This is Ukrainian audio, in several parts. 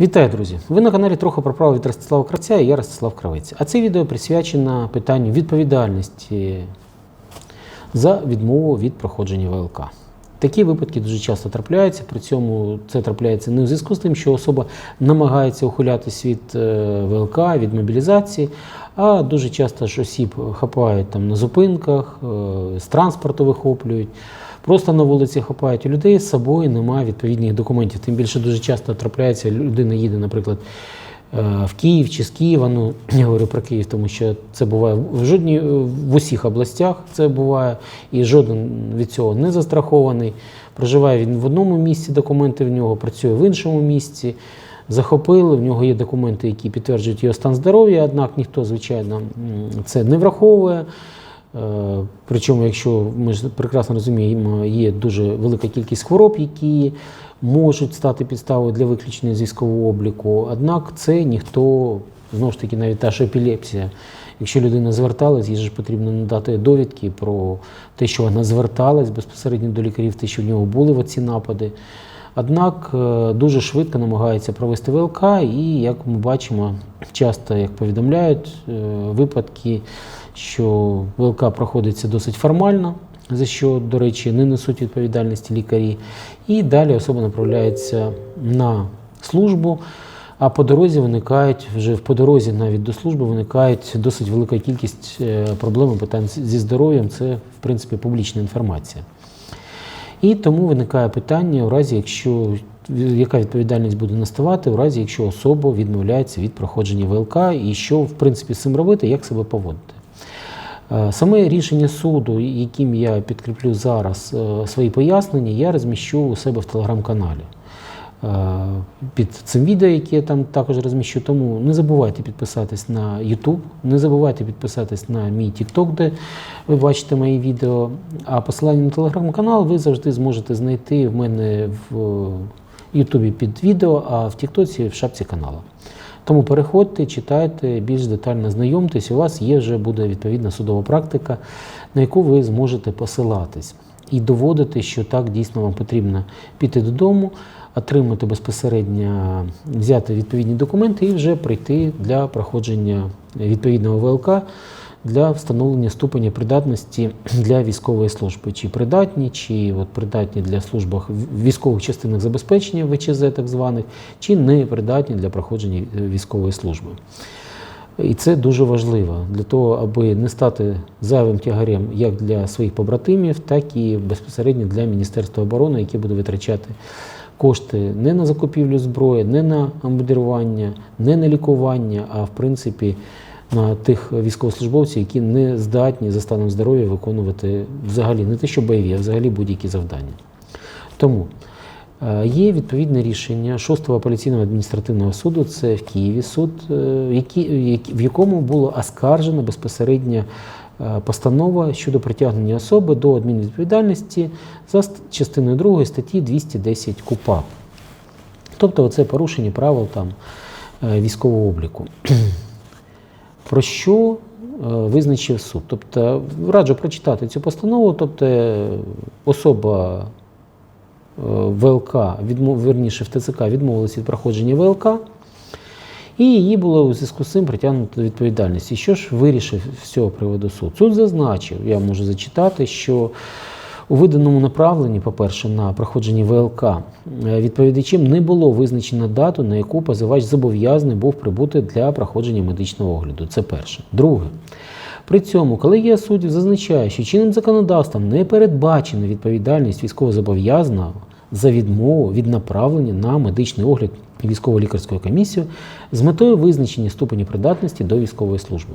Вітаю, друзі! Ви на каналі трохи про право від Ростислава Кравця і я Ростислав Кравець. А це відео присвячено питанню відповідальності за відмову від проходження ВЛК. Такі випадки дуже часто трапляються, при цьому це трапляється не у зв'язку з тим, що особа намагається ухилятись від е, ВЛК, від мобілізації, а дуже часто ж осіб хапають там на зупинках, е, з транспорту вихоплюють. Просто на вулиці хапають у людей з собою немає відповідних документів. Тим більше дуже часто трапляється, людина їде, наприклад, е, в Київ чи з Києва. Ну я говорю про Київ, тому що це буває в жодній в усіх областях. Це буває, і жоден від цього не застрахований. Проживає він в одному місці, документи в нього працює в іншому місці. Захопили, в нього є документи, які підтверджують його стан здоров'я, однак ніхто, звичайно, це не враховує. Е, Причому, якщо ми ж прекрасно розуміємо, є дуже велика кількість хвороб, які можуть стати підставою для виключення з військового обліку. Однак це ніхто, знову ж таки, навіть та ж епілепсія. Якщо людина зверталась, їй ж потрібно надати довідки про те, що вона зверталась безпосередньо до лікарів, те, що в нього були ці напади. Однак е, дуже швидко намагаються провести ВЛК, і як ми бачимо, часто як повідомляють е, випадки, що ВЛК проходиться досить формально, за що, до речі, не несуть відповідальності лікарі. І далі особа направляється на службу. А по дорозі виникають вже по дорозі навіть до служби виникають досить велика кількість е, проблем і питань зі здоров'ям. Це в принципі публічна інформація. І тому виникає питання, у разі, якщо яка відповідальність буде наставати, у разі, якщо особа відмовляється від проходження ВЛК, і що в принципі з цим робити, як себе поводити. Е, Саме рішення суду, яким я підкріплю зараз е, свої пояснення, я розміщу у себе в телеграм-каналі. Е, Під цим відео, яке я там також розміщу. Тому не забувайте підписатись на YouTube, не забувайте підписатись на мій TikTok, де ви бачите мої відео. А посилання на телеграм-канал ви завжди зможете знайти в мене в YouTube під відео, а в TikTok в шапці каналу. Тому переходьте, читайте, більш детально знайомтесь, у вас є вже буде відповідна судова практика, на яку ви зможете посилатись і доводити, що так дійсно вам потрібно піти додому, отримати безпосередньо, взяти відповідні документи і вже прийти для проходження відповідного ВЛК для встановлення ступеня придатності для військової служби. Чи придатні, чи от придатні для служби в військових частинах забезпечення ВЧЗ так званих, чи не придатні для проходження е, військової служби. І це дуже важливо для того, аби не стати зайвим тягарем як для своїх побратимів, так і безпосередньо для Міністерства оборони, яке буде витрачати кошти не на закупівлю зброї, не на амбудирування, не на лікування, а в принципі тих військовослужбовців, які не здатні за станом здоров'я виконувати взагалі не те, що бойові, а взагалі будь-які завдання. Тому е, є відповідне рішення 6-го апеляційного адміністративного суду, це в Києві суд, е, в якому було оскаржено безпосередньо е, постанова щодо притягнення особи до адмінвідповідальності за частиною 2 статті 210 КУПАП. Тобто це порушення правил там, військового обліку. Про що е, визначив суд? Тобто раджу прочитати цю постанову, тобто особа е, ВЛК, відмов, верніше в ТЦК відмовилася від проходження ВЛК, і її було у зв'язку з цим притягнуто до відповідальності. Що ж вирішив з цього приводу суд? Суд зазначив, я можу зачитати, що у виданому направленні, по-перше, на проходження ВЛК е, відповідачем не було визначено дату, на яку позивач зобов'язаний був прибути для проходження медичного огляду. Це перше. Друге. При цьому колегія суддів зазначає, що чинним законодавством не передбачена відповідальність військовозобов'язаного за відмову від направлення на медичний огляд військово-лікарською комісією з метою визначення ступені придатності до військової служби.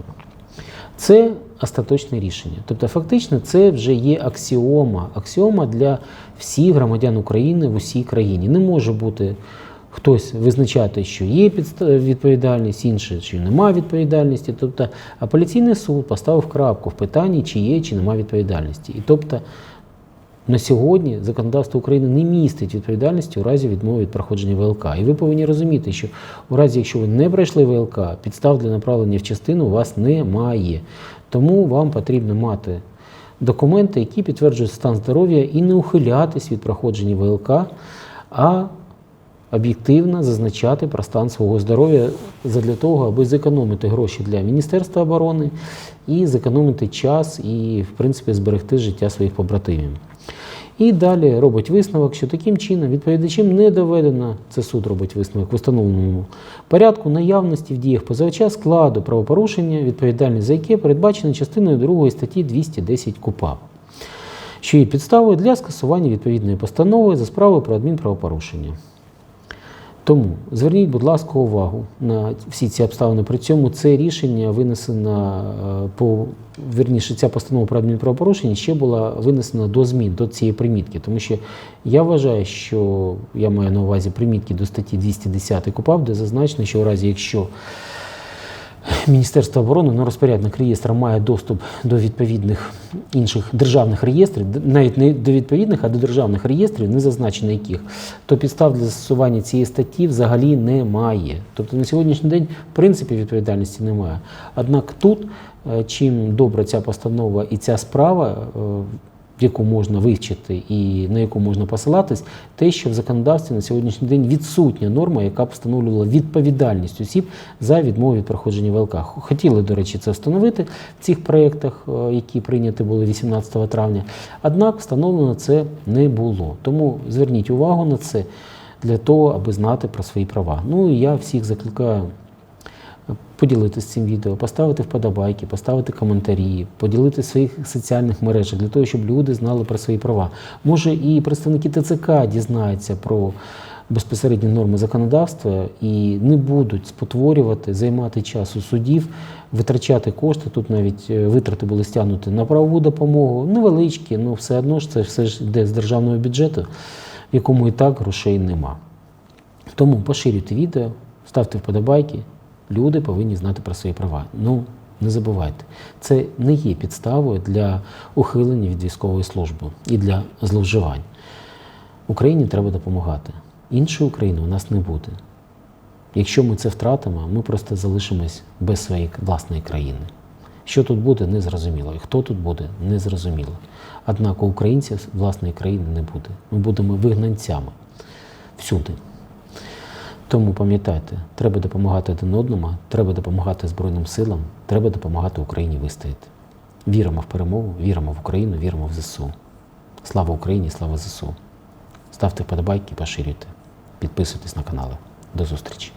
Це остаточне рішення. Тобто, фактично, це вже є аксіома. Аксіома для всіх громадян України в усій країні. Не може бути хтось визначати, що є відповідальність, інше, що немає відповідальності. Тобто апеляційний суд поставив крапку в питанні, чи є, чи немає відповідальності. І тобто на сьогодні законодавство України не містить відповідальності у разі відмови від проходження ВЛК. І ви повинні розуміти, що у разі, якщо ви не пройшли ВЛК, підстав для направлення в частину у вас немає. Тому вам потрібно мати документи, які підтверджують стан здоров'я і не ухилятись від проходження ВЛК, а об'єктивно зазначати про стан свого здоров'я для того, аби зекономити гроші для Міністерства оборони і зекономити час і, в принципі, зберегти життя своїх побратимів. І далі робить висновок, що таким чином відповідачем не доведено, це суд робить висновок в установленому порядку наявності в діях позивача складу правопорушення, відповідальність за яке передбачено частиною 2 статті 210 КУПАП, що є підставою для скасування відповідної постанови за справою про адмінправопорушення. Тому зверніть, будь ласка, увагу на всі ці обставини. При цьому це рішення винесено е, по вірніше, ця постанова про адмінправопорушення ще була винесена до змін до цієї примітки. Тому що я вважаю, що я маю на увазі примітки до статті 210 КУПАП, де зазначено, що у разі якщо Міністерство оборони, ну, розпорядник реєстра має доступ до відповідних інших державних реєстрів, навіть не до відповідних, а до державних реєстрів, не зазначено яких, то підстав для застосування цієї статті взагалі немає. Тобто на сьогоднішній день в принципі відповідальності немає. Однак тут, е, чим добра ця постанова і ця справа, е, яку можна вивчити і на яку можна посилатись, те, що в законодавстві на сьогоднішній день відсутня норма, яка б встановлювала відповідальність осіб за відмову від проходження ВЛК. Хотіли, до речі, це встановити в цих проєктах, е, які прийняті були 18 травня. Однак встановлено це не було. Тому зверніть увагу на це для того, аби знати про свої права. Ну і я всіх закликаю поділитися цим відео, поставити вподобайки, поставити коментарі, поділитися в своїх соціальних мережах для того, щоб люди знали про свої права. Може, і представники ТЦК дізнаються про безпосередні норми законодавства і не будуть спотворювати, займати час у судів, витрачати кошти. Тут навіть е, витрати були стягнуті на правову допомогу, невеличкі, але все одно ж це все ж йде з державного бюджету, в якому і так грошей нема. Тому поширюйте відео, ставте вподобайки. Люди повинні знати про свої права. Ну, не забувайте, це не є підставою для ухилення від військової служби і для зловживань. Україні треба допомагати. Іншої України у нас не буде. Якщо ми це втратимо, ми просто залишимось без своєї власної країни. Що тут буде, не зрозуміло. І хто тут буде, не зрозуміло. Однак українців власної країни не буде. Ми будемо вигнанцями всюди. Тому пам'ятайте, треба допомагати один одному, треба допомагати Збройним силам, треба допомагати Україні вистояти. Віримо в перемогу, віримо в Україну, віримо в ЗСУ. Слава Україні, слава ЗСУ. Ставте вподобайки, поширюйте, підписуйтесь на канали. До зустрічі!